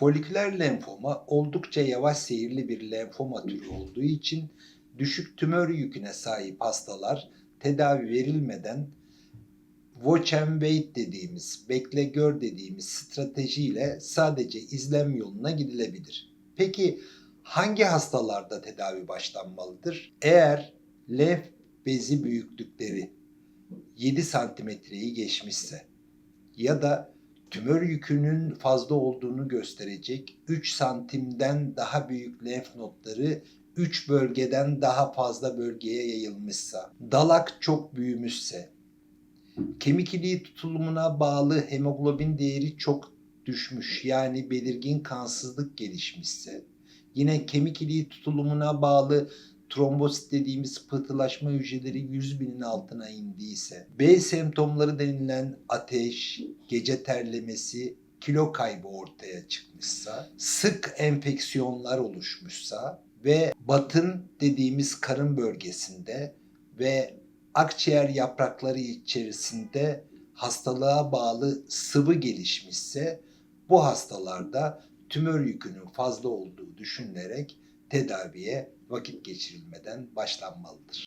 Foliküler lenfoma oldukça yavaş seyirli bir lenfoma türü olduğu için düşük tümör yüküne sahip hastalar tedavi verilmeden watch and wait dediğimiz, bekle gör dediğimiz stratejiyle sadece izlem yoluna gidilebilir. Peki hangi hastalarda tedavi başlanmalıdır? Eğer lenf bezi büyüklükleri 7 santimetreyi geçmişse ya da tümör yükünün fazla olduğunu gösterecek 3 santimden daha büyük lenf notları 3 bölgeden daha fazla bölgeye yayılmışsa, dalak çok büyümüşse, kemik iliği tutulumuna bağlı hemoglobin değeri çok düşmüş yani belirgin kansızlık gelişmişse, yine kemik iliği tutulumuna bağlı trombosit dediğimiz pıhtılaşma hücreleri 100 binin altına indiyse, B semptomları denilen ateş, gece terlemesi, kilo kaybı ortaya çıkmışsa, sık enfeksiyonlar oluşmuşsa ve batın dediğimiz karın bölgesinde ve akciğer yaprakları içerisinde hastalığa bağlı sıvı gelişmişse bu hastalarda tümör yükünün fazla olduğu düşünülerek tedaviye vakit geçirilmeden başlanmalıdır.